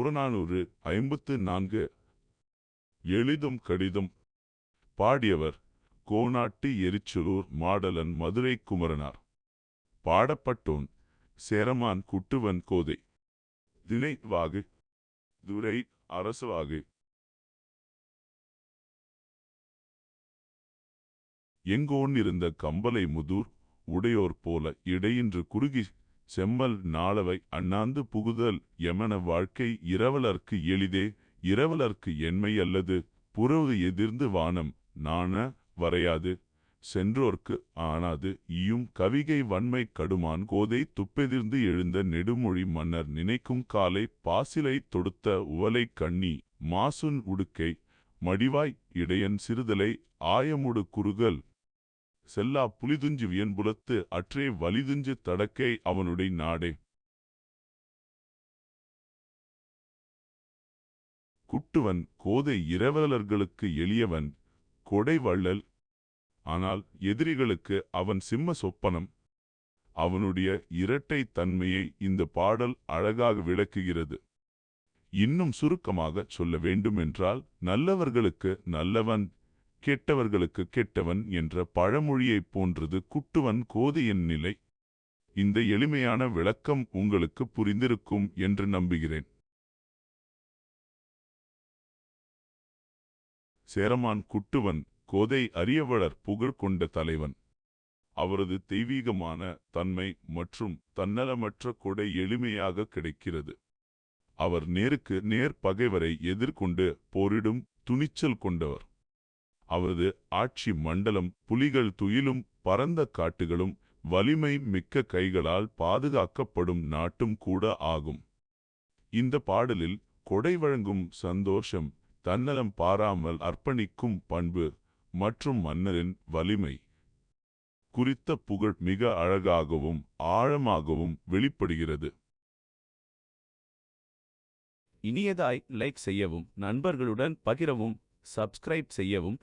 புறநானூறு ஐம்பத்து நான்கு. எளிதும் கடிதும் பாடியவர் கோனாட்டு எரிச்சலூர் மாடலன் மதுரை குமரனார். பாடப்பட்டோன் சேரமான் குட்டுவன் கோதை. திணை வாகு துரை அரசவாகு. எங்கோன் இருந்த கம்பலை முதூர் உடையோர் போல இடையின்று குறுகி செம்மல் நாளவை அண்ணாந்து புகுதல் எமன வாழ்க்கை இரவலர்க்கு எளிதே இரவலர்க்கு என்மை அல்லது புறவு எதிர்ந்து வானம் நாண வரையாது. சென்றோர்க்கு ஆனாது ஈயும் கவிகை வன்மை கடுமான் கோதை துப்பெதிர்ந்து எழுந்த நெடுமொழி மன்னர் நினைக்கும் காலை பாசிலை தொடுத்த உவலை கண்ணி மாசுன் உடுக்கை மடிவாய் இடையன் சிறுதலை ஆயமுடு குறுகல் செல்லா புலிதுஞ்சு வியன்புலத்து அற்றே வலிதுஞ்சு தடக்கை அவனுடை நாடே. குட்டுவன் கோதை இரவலர்களுக்கு எளியவன் கொடை வள்ளல். ஆனால் எதிரிகளுக்கு அவன் சிம்ம சொப்பனம். அவனுடைய இரட்டை தன்மையை இந்த பாடல் அழகாக விளக்குகிறது. இன்னும் சுருக்கமாகச் சொல்ல வேண்டுமென்றால் நல்லவர்களுக்கு நல்லவன் கெட்டவர்களுக்கு கெட்டவன் என்ற பழமொழியைப் போன்றது குட்டுவன் கோதையின் நிலை. இந்த எளிமையான விளக்கம் உங்களுக்கு புரிந்திருக்கும் என்று நம்புகிறேன். சேரமான் குட்டுவன் கோதை அரியவளர் புகழ் கொண்ட தலைவன். அவரது தெய்வீகமான தன்மை மற்றும் தன்னலமற்ற கொடை எளிமையாக கிடைக்கிறது. அவர் நேருக்கு நேர் பகைவரை எதிர்கொண்டு போரிடும் துணிச்சல் கொண்டவர். அவரது ஆட்சி மண்டலம் புலிகள் துயிலும் பரந்த காட்டுகளும் வலிமை மிக்க கைகளால் பாதுகாக்கப்படும் நாட்டும் கூட ஆகும். இந்த பாடலில் கொடை வழங்கும் சந்தோஷம் தன்னலம் பாராமல் அர்ப்பணிக்கும் பண்பு மற்றும் மன்னரின் வலிமை குறித்த புகழ் மிக அழகாகவும் ஆழமாகவும் வெளிப்படுகிறது. இனியதாய் லைக் செய்யவும் நண்பர்களுடன் பகிரவும் சப்ஸ்கிரைப் செய்யவும்